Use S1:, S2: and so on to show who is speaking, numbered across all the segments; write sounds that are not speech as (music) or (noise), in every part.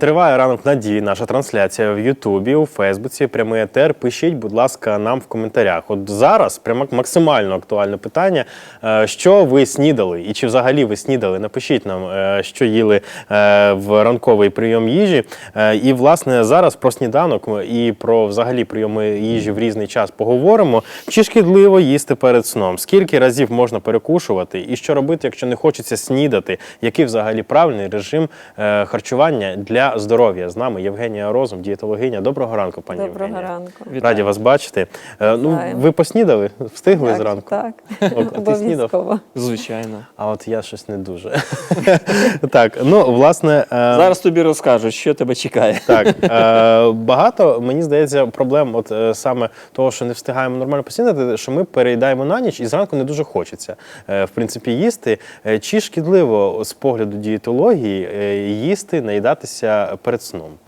S1: Триває ранок надії. Наша трансляція в Ютубі, у Фейсбуці, прямий етер. Пишіть, будь ласка, нам в коментарях. От зараз прямо максимально актуальне питання. Е, Що ви снідали? І чи взагалі ви снідали? Напишіть нам, е, що їли е, в ранковий прийом їжі. І власне зараз про сніданок і про взагалі прийоми їжі в різний час поговоримо. Чи шкідливо їсти перед сном? Скільки разів можна перекушувати? І що робити, якщо не хочеться снідати? Який взагалі правильний режим харчування для здоров'я? З нами Євгенія Розум, дієтологиня. Доброго ранку, пані
S2: Доброго
S1: Євгенія.
S2: ранку.
S1: Раді вас бачити. Е, Ну, ви поснідали? Встигли
S2: Так,
S1: зранку?
S2: Так,
S1: О, а ти снідав?
S2: обов'язково.
S3: Звичайно.
S1: А от я щось не дуже. (laughs) так, ну власне. е,
S3: Зараз тобі розкажуть, що тебе чекає.
S1: Так, е, багато, мені здається, проблем от саме того, що не встигаємо нормально поснідати, що ми переїдаємо на ніч і зранку не дуже хочеться, в принципі, їсти. Чи шкідливо з погляду дієтології їсти, наїдатися перед сном?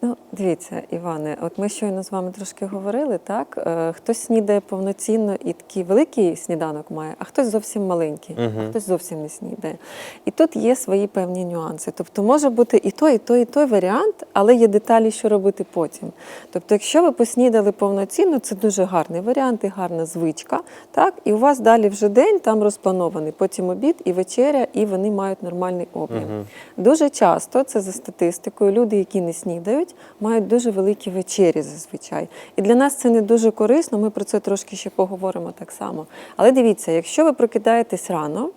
S2: Ну, дивіться, Іване, от ми щойно з вами трошки говорили, так? Е, хтось снідає повноцінно і такий великий сніданок має, а хтось зовсім маленький, а хтось зовсім не снідає. І тут є свої певні нюанси. Тобто може бути і той, і той, і той варіант, але є деталі, що робити потім. Тобто, якщо ви поснідали повноцінно, це дуже гарний варіант і гарна звичка. Так? І у вас далі вже день там розпланований, потім обід і вечеря, і вони мають нормальний обмін. Дуже часто це за статистикою, люди, які не снідають, мають дуже великі вечері зазвичай. І для нас це не дуже корисно. Ми про це трошки ще поговоримо так само. Але дивіться, якщо ви прокидаєтесь рано,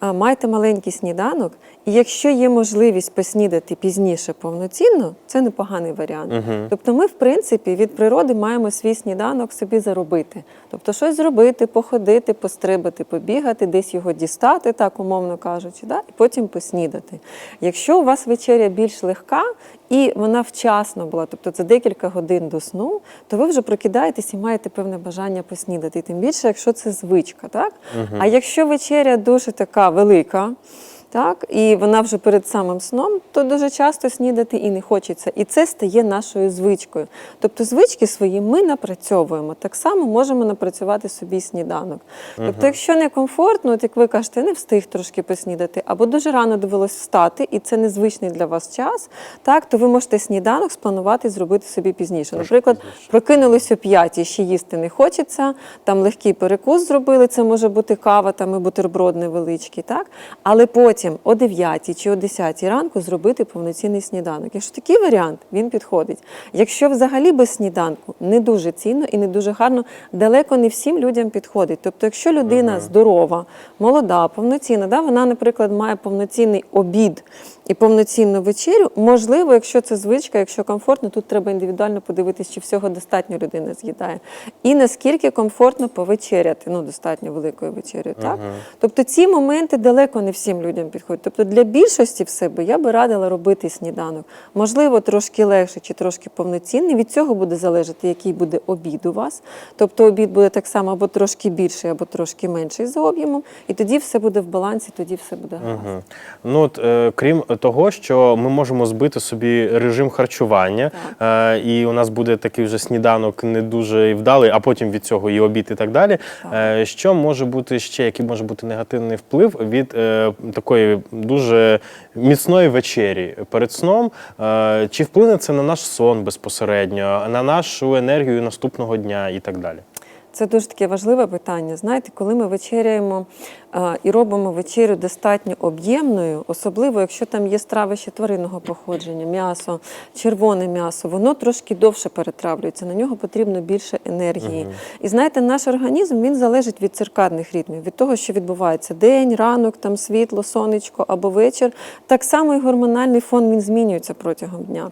S2: майте маленький сніданок, і якщо є можливість поснідати пізніше повноцінно, це непоганий варіант. Тобто, ми, в принципі, від природи маємо свій сніданок собі заробити. Тобто, щось зробити, походити, пострибати, побігати, десь його дістати, так умовно кажучи, да? і потім поснідати. Якщо у вас вечеря більш легка і вона вчасно була, тобто це декілька годин до сну, то ви вже прокидаєтесь і маєте певне бажання поснідати. І тим більше, якщо це звичка, так? А якщо вечеря дуже така велика, так, і вона вже перед самим сном, то дуже часто снідати і не хочеться. І це стає нашою звичкою. Тобто звички свої ми напрацьовуємо. Так само можемо напрацювати собі сніданок. Тобто, якщо не комфортно, от як ви кажете, не встиг трошки поснідати, або дуже рано довелось встати, і це незвичний для вас час, так, то ви можете сніданок спланувати і зробити собі пізніше. Наприклад, прокинулись о п'ятій, ще їсти не хочеться, там легкий перекус зробили, це може бути кава там і бутерброд невеличкий, так? Але потім о 9 чи о 10 ранку зробити повноцінний сніданок. Якщо такий варіант, він підходить. Якщо взагалі без сніданку не дуже цінно і не дуже гарно, далеко не всім людям підходить. Тобто, якщо людина здорова, молода, повноцінна, да, вона, наприклад, має повноцінний обід і повноцінну вечерю, можливо, якщо це звичка, якщо комфортно, тут треба індивідуально подивитися, чи всього достатньо людина з'їдає. І наскільки комфортно повечеряти, ну достатньо великою вечерею. Так? Тобто ці моменти далеко не всім людям підходять. Тобто для більшості в себе я би радила робити сніданок. Можливо, трошки легше чи трошки повноцінний. Від цього буде залежати, який буде обід у вас. Тобто обід буде так само або трошки більший, або трошки менший за об'ємом, і тоді все буде в балансі, тоді все буде гаразд.
S1: Мгм. Ну от е, крім того, що ми можемо збити собі режим харчування, е, і у нас буде такий вже сніданок не дуже вдалий, а потім від цього і обід, і так далі. Е, що може бути ще, який може бути негативний вплив від е, такої дуже міцної вечері перед сном? Е, чи вплине це на наш сон безпосередньо, на нашу енергію наступного дня і так далі?
S2: Це дуже таке важливе питання. Знаєте, коли ми вечеряємо і робимо вечерю достатньо об'ємною, особливо якщо там є страви ще тваринного походження, м'ясо, червоне м'ясо, воно трошки довше перетравлюється, на нього потрібно більше енергії. І знаєте, наш організм він залежить від циркадних ритмів, від того, що відбувається день, ранок, там світло, сонечко або вечір. Так само і гормональний фон він змінюється протягом дня.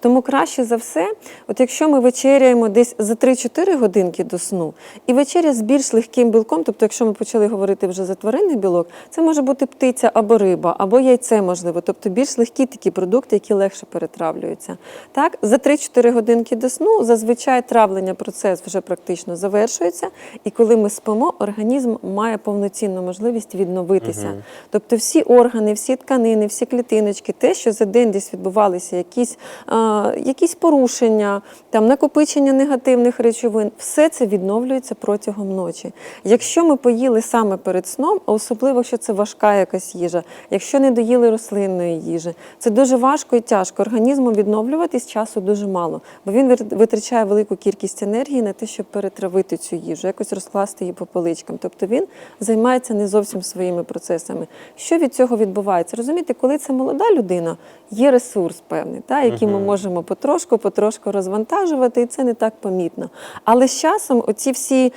S2: Тому краще за все, от якщо ми вечеряємо десь за 3-4 годинки до сну, і вечеря з більш легким білком, тобто, якщо ми почали говорити вже за тваринний білок, це може бути птиця або риба, або яйце, можливо, тобто більш легкі такі продукти, які легше перетравлюються. Так, за 3-4 годинки до сну зазвичай травлення процес вже практично завершується, і коли ми спимо, організм має повноцінну можливість відновитися. Тобто всі органи, всі тканини, всі клітиночки, те, що за день десь відбувалися якісь а, якісь порушення, там накопичення негативних речовин, все це відновлюється протягом ночі. Якщо ми поїли саме перед сном, а особливо, якщо це важка якась їжа, якщо не доїли рослинної їжі, це дуже важко і тяжко. Організму відновлюватись часу дуже мало, бо він витрачає велику кількість енергії на те, щоб перетравити цю їжу, якось розкласти її по поличкам. Тобто він займається не зовсім своїми процесами. Що від цього відбувається? Розумієте, коли це молода людина, є ресурс певний, та, який ми можемо потрошку, потрошку розвантажувати, і це не так помітно. Але з часом оці всі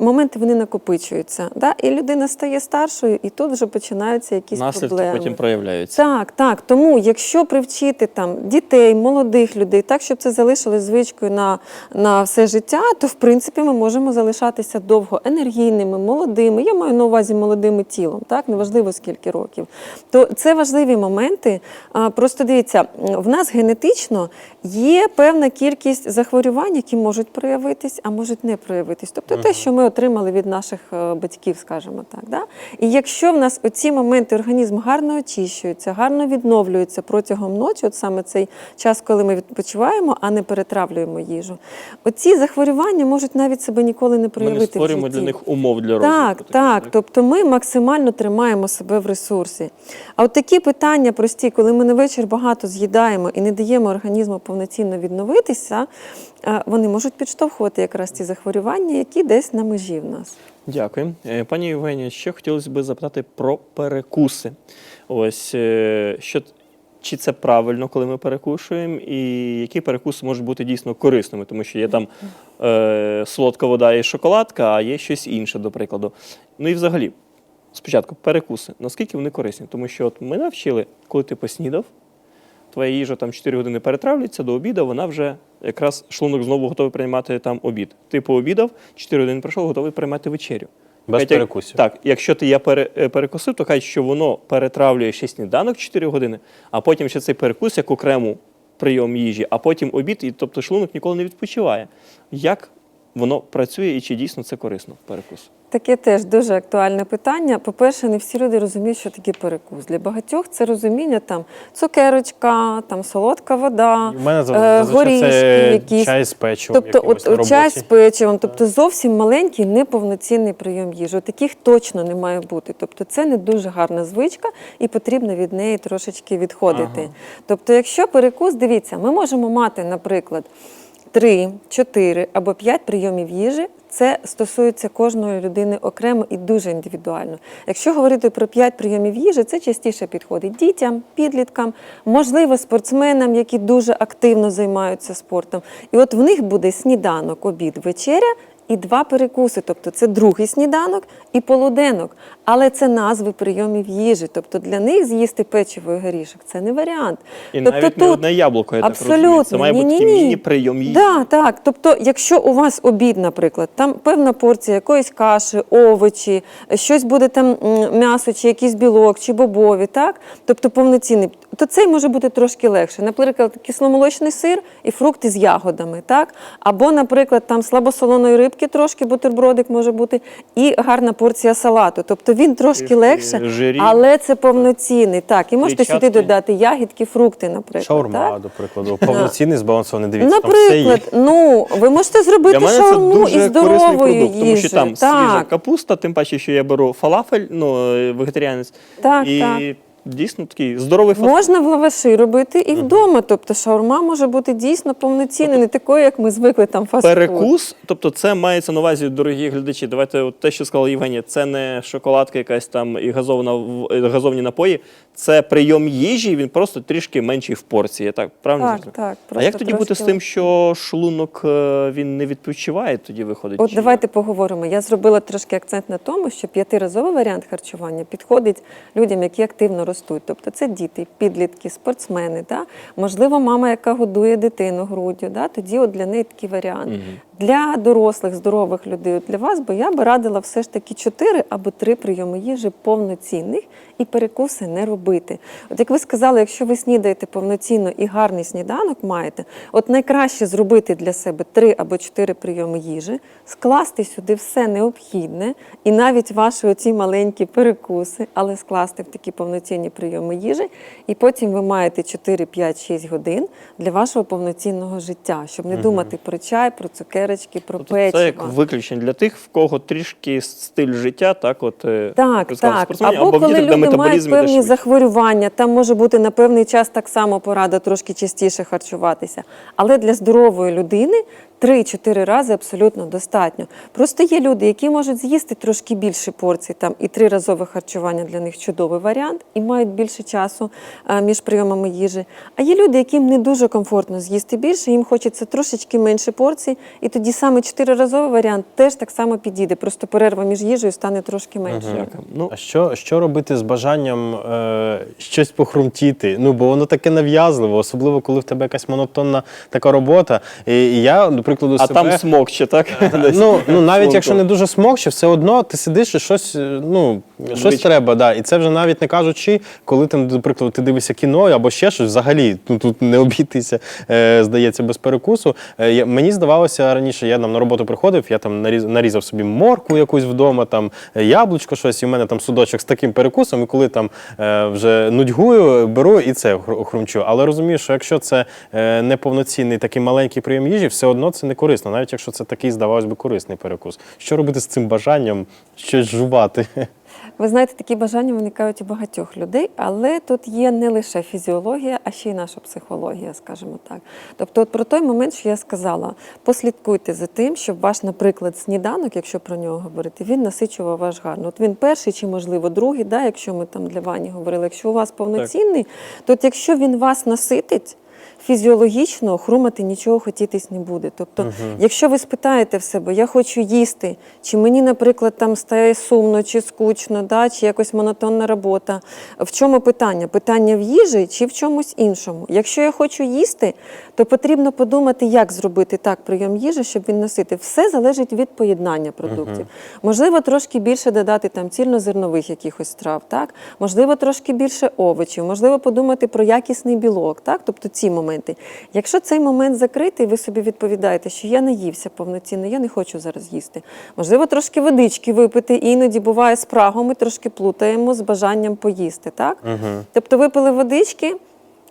S2: моменти вони накопичуються. Да? І людина стає старшою, і тут вже починаються якісь
S3: Наслідки
S2: проблеми.
S3: потім проявляються.
S2: Так, так. Тому якщо привчити там дітей, молодих людей, так щоб це залишилось звичкою на, на все життя, то в принципі ми можемо залишатися довго енергійними, молодими. Я маю на увазі молодими тілом, так неважливо скільки років. То це важливі моменти. Просто дивіться, в нас генетично є певна кількість захворювань, які можуть проявитись, а можуть не проявитись. Тобто те, що ми отримали від наших е, батьків, скажімо так. Да? І якщо в нас оці моменти організм гарно очищується, гарно відновлюється протягом ночі, от саме цей час, коли ми відпочиваємо, а не перетравлюємо їжу, оці захворювання можуть навіть себе ніколи не
S3: Ми
S2: проявити.
S3: не
S2: в житті.
S3: для них умов для розвитку.
S2: Так,
S3: таких,
S2: так. Тобто ми максимально тримаємо себе в ресурсі. А от такі питання прості, коли ми на вечір багато з'їдаємо і не даємо організму повноцінно відновитися, е, вони можуть підштовхувати якраз ті захворювання, які десь на межі в нас.
S3: Дякую. Е, Пані Євгенія, ще хотілося б запитати про перекуси. Ось е, що чи це правильно, коли ми перекушуємо, і які перекуси можуть бути дійсно корисними, тому що є там е, солодка вода і шоколадка, а є щось інше, до прикладу. Ну і взагалі, спочатку перекуси, наскільки вони корисні? Тому що от ми навчили, коли ти поснідав, твоя їжа там 4 години перетравлюється до обіду, вона вже якраз шлунок знову готовий приймати там обід. Ти пообідав, 4 години пройшов, готовий приймати вечерю.
S1: Без
S3: як-
S1: перекусів.
S3: Так, якщо ти я пере, е, перекусив, то кажуть, що воно перетравлює ще сніданок 4 години, а потім ще цей перекус як окрему прийом їжі, а потім обід, і тобто шлунок ніколи не відпочиває. Як воно працює і чи дійсно це корисно перекус?
S2: Таке теж дуже актуальне питання. По-перше, не всі люди розуміють, що таке перекус. Для багатьох це розуміння там цукерочка, там солодка вода,
S1: У мене
S2: е,
S1: зазвичай
S2: горішки
S1: це
S2: якісь.
S1: чай з печивом.
S2: Тобто,
S1: якимось
S2: от,
S1: на
S2: от чай з
S1: роботі.
S2: печивом, тобто зовсім маленький, неповноцінний прийом їжі. От Таких точно не має бути. Тобто, це не дуже гарна звичка, і потрібно від неї трошечки відходити.
S3: Ага.
S2: Тобто, якщо перекус, дивіться, ми можемо мати, наприклад, 3, 4 або 5 прийомів їжі. Це стосується кожної людини окремо і дуже індивідуально. Якщо говорити про 5 прийомів їжі, це частіше підходить дітям, підліткам, можливо, спортсменам, які дуже активно займаються спортом. І от в них буде сніданок, обід, вечеря і два перекуси. Тобто це другий сніданок і полуденок. Але це назви прийомів їжі. Тобто для них з'їсти печиво і горішок це не варіант.
S3: І
S2: тобто
S3: навіть не одне яблуко, я так розумію. Це має
S2: Ні-ні-ні.
S3: міні-прийом їжі.
S2: Да, так. Тобто, якщо у вас обід, наприклад, там певна порція якоїсь каші, овочі, щось буде там м'ясо, чи якийсь білок, чи бобові, так? Тобто повноцінний, то цей може бути трошки легше. Наприклад, кисломолочний сир і фрукти з ягодами, так? Або, наприклад, там слабосолоної рибки трошки, бутербродик може бути, і гарна порція салату. Тобто він трошки
S3: І- і
S2: легше,
S3: жирів.
S2: але це повноцінний. Так, і можете сюди додати ягідки, фрукти, наприклад.
S1: Шаурма,
S2: так?
S1: до прикладу, повноцінний збалансований. Дивіться, там все є.
S2: Наприклад, ну ви можете
S3: Для
S2: зробити
S3: мене це
S2: шаурму
S3: дуже
S2: із
S3: корисний
S2: здоровою
S3: продукт,
S2: їжею.
S3: тому що там свіжа
S2: так,
S3: капуста, тим паче, що я беру фалафель, ну е, вегетаріанець,
S2: Так,
S3: і
S2: так.
S3: Дійсно такий здоровий фастфуд.
S2: можна в лаваші робити і вдома. Тобто шаурма може бути дійсно повноцінною, не такою, як ми звикли там фастфуд.
S3: Перекус, тобто це мається на увазі, дорогі глядачі. Давайте, от те, що сказала Євгенія, це не шоколадка якась там і газована газовні напої. Це прийом їжі, він просто трішки менший в порції. Так, правильно?
S2: Так,
S3: зрозумів?
S2: так.
S3: А як тоді бути з
S2: трошки
S3: тим, що шлунок е, він не відпочиває, тоді виходить?
S2: От
S3: чи
S2: давайте поговоримо. Я зробила трошки акцент на тому, що п'ятиразовий варіант харчування підходить людям, які активно ростуть. Тобто це діти, підлітки, спортсмени. Да? Можливо, мама, яка годує дитину груддю, да? тоді от для неї такий варіант. Для дорослих здорових людей, для вас би я би радила все ж таки 4 або 3 прийоми їжі повноцінних і перекуси не робити. От як ви сказали, якщо ви снідаєте повноцінно і гарний сніданок маєте, от найкраще зробити для себе 3 або 4 прийоми їжі, скласти сюди все необхідне, і навіть ваші оці маленькі перекуси, але скласти в такі повноцінні прийоми їжі, і потім ви маєте 4, 5, 6 годин для вашого повноцінного життя, щоб не думати про чай, про цукерочки, про
S3: Тобто
S2: печиво.
S3: це як виключення для тих, в кого трішки стиль життя, так от е,
S2: Так, так. або,
S3: Або
S2: коли люди мають певні захворювання, там може бути на певний час так само порада трошки частіше харчуватися. Але для здорової людини 3-4 рази абсолютно достатньо. Просто є люди, які можуть з'їсти трошки більше порцій, там і триразове харчування для них чудовий варіант, і мають більше часу а, між прийомами їжі. А є люди, яким не дуже комфортно з'їсти більше, їм хочеться трошечки менше порцій, і тоді саме чотириразовий варіант теж так само підійде. Просто перерва між їжею стане трошки менше.
S3: Дякую. Ну,
S1: А що, що робити з бажанням е, щось похрумтіти? Ну, бо воно таке нав'язливо, особливо коли в тебе якась монотонна така робота. І, і я, до прикладу,
S3: а
S1: себе...
S3: там смокче, так? (laughs)
S1: Ну, ну навіть якщо не дуже смокче, все одно ти сидиш і щось, е, ну, щось треба, да. І це вже навіть не кажучи, коли ти, до прикладу, ти дивишся кіно або ще щось, взагалі ну, тут не обійтися, е, здається, без перекусу. Е, мені здавалося раніше, я там на роботу приходив, я там наріз, нарізав собі моркву якусь вдома, там яблучко, щось, і в мене там судочок з таким перекусом, і коли там е, вже нудьгую, беру і це хрумчу. Але розумію, що якщо це е, неповноцінний такий маленький прийом їжі, все одно це не корисно, навіть якщо це такий, здавалось би, корисний перекус. Що робити з цим бажанням щось жувати?
S2: Ви знаєте, такі бажання виникають у багатьох людей, але тут є не лише фізіологія, а ще й наша психологія, скажімо так. Тобто, от про той момент, що я сказала, послідкуйте за тим, щоб ваш, наприклад, сніданок, якщо про нього говорити, він насичував ваш гарно. От він перший чи, можливо, другий, да, якщо ми там для Вані говорили, якщо у вас повноцінний, то от якщо він вас наситить. Фізіологічно хрумати нічого хотітись не буде. Тобто, якщо ви спитаєте в себе, я хочу їсти, чи мені, наприклад, там стає сумно, чи скучно, да, чи якось монотонна робота. В чому питання? Питання в їжі чи в чомусь іншому? Якщо я хочу їсти, то потрібно подумати, як зробити так прийом їжі, щоб він носити. Все залежить від поєднання продуктів. Можливо, трошки більше додати там цільнозернових якихось страв, так? можливо, трошки більше овочів, можливо, подумати про якісний білок, так? тобто ці моменти. Якщо цей момент закритий, ви собі відповідаєте, що я наївся повноцінно, я не хочу зараз їсти. Можливо, трошки водички випити, іноді буває спрагу, ми трошки плутаємо з бажанням поїсти. Так? Тобто випили водички.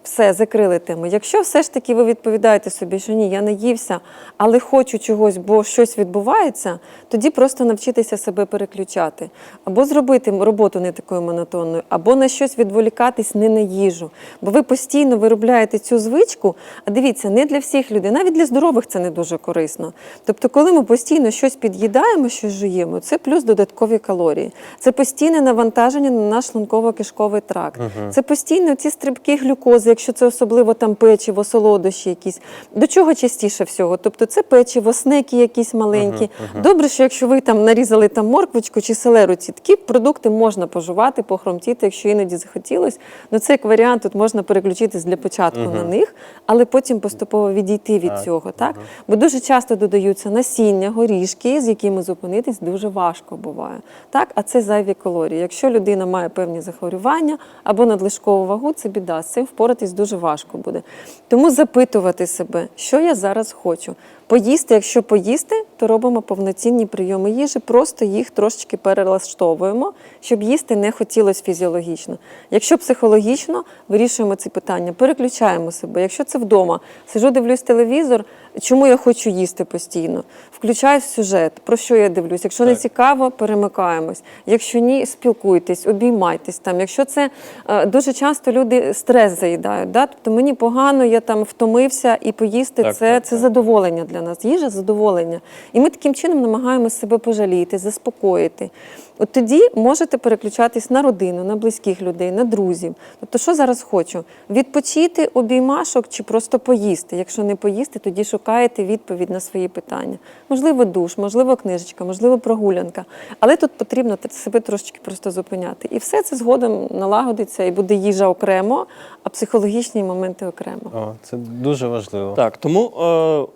S2: Все, закрили тему. Якщо все ж таки ви відповідаєте собі, що ні, я не ївся, але хочу чогось, бо щось відбувається, тоді просто навчитися себе переключати. Або зробити роботу не такою монотонною, або на щось відволікатись не на їжу. Бо ви постійно виробляєте цю звичку, а дивіться, не для всіх людей, навіть для здорових це не дуже корисно. Тобто, коли ми постійно щось під'їдаємо, щось жуємо, це плюс додаткові калорії. Це постійне навантаження на наш шлунково-кишковий тракт. Це постійно ці стрибки глюкози, якщо це особливо там печиво, солодощі якісь. До чого частіше всього? Тобто це печиво, снеки якісь маленькі. Добре, що якщо ви там нарізали там морквочку чи селеру, ці такі продукти можна пожувати, похромтіти, якщо іноді захотілось. Ну це як варіант, тут можна переключитись для початку на них, але потім поступово відійти від цього. Так? Бо дуже часто додаються насіння, горішки, з якими зупинитись дуже важко буває. Так? А це зайві калорії. Якщо людина має певні захворювання або надлишкову вагу, це біда. З цим впоратись дуже важко буде. Тому запитувати себе, що я зараз хочу. Поїсти, якщо поїсти, то робимо повноцінні прийоми їжі, просто їх трошечки перелаштовуємо, щоб їсти не хотілося фізіологічно. Якщо психологічно, вирішуємо ці питання, переключаємо себе. Якщо це вдома, сижу, дивлюсь телевізор, чому я хочу їсти постійно? Включаю сюжет, про що я дивлюсь. Якщо не цікаво, перемикаємось. Якщо ні, спілкуйтесь, обіймайтесь там. Якщо це е, дуже часто люди стрес заїдають, да? тобто мені погано, я там втомився і поїсти
S1: Так,
S2: це,
S1: так,
S2: це
S1: так.
S2: задоволення для нас. Їжа задоволення. І ми таким чином намагаємося себе пожаліти, заспокоїти. От тоді можете переключатись на родину, на близьких людей, на друзів. Тобто, що зараз хочу? Відпочити обіймашок чи просто поїсти. Якщо не поїсти, тоді шукаєте відповідь на свої питання. Можливо, душ, можливо, книжечка, можливо, прогулянка. Але тут потрібно себе трошечки просто зупиняти. І все це згодом налагодиться і буде їжа окремо, а психологічні моменти окремо.
S1: О, це дуже важливо.
S3: Так, тому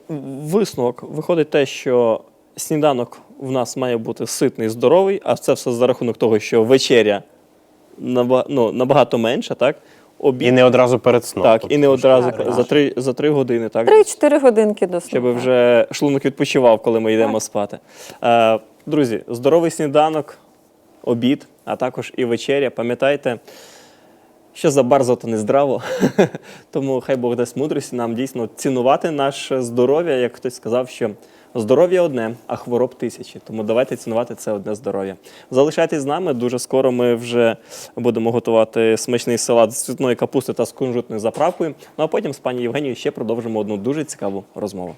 S3: е, висновок виходить те, що сніданок в нас має бути ситний, здоровий, а це все за рахунок того, що вечеря ну, набагато менша, так? Обід,
S1: І не одразу перед сном.
S3: так,
S1: тобто,
S3: і не одразу
S2: Так,
S3: за три, за три години, так?
S2: 3-4 годинки до сну.
S3: щоб вже шлунок відпочивав, коли ми йдемо спати. Е, друзі, здоровий сніданок, обід, а також і вечеря. Пам'ятайте, що за бар зато не здраво. (laughs) Тому хай Бог дасть мудрості нам дійсно цінувати наше здоров'я, як хтось сказав, що. Здоров'я одне, а хвороб тисячі. Тому давайте цінувати це одне здоров'я. Залишайтесь з нами. Дуже скоро ми вже будемо готувати смачний салат з цвітної капусти та з кунжутною заправкою. Ну а потім з пані Євгенією ще продовжимо одну дуже цікаву розмову.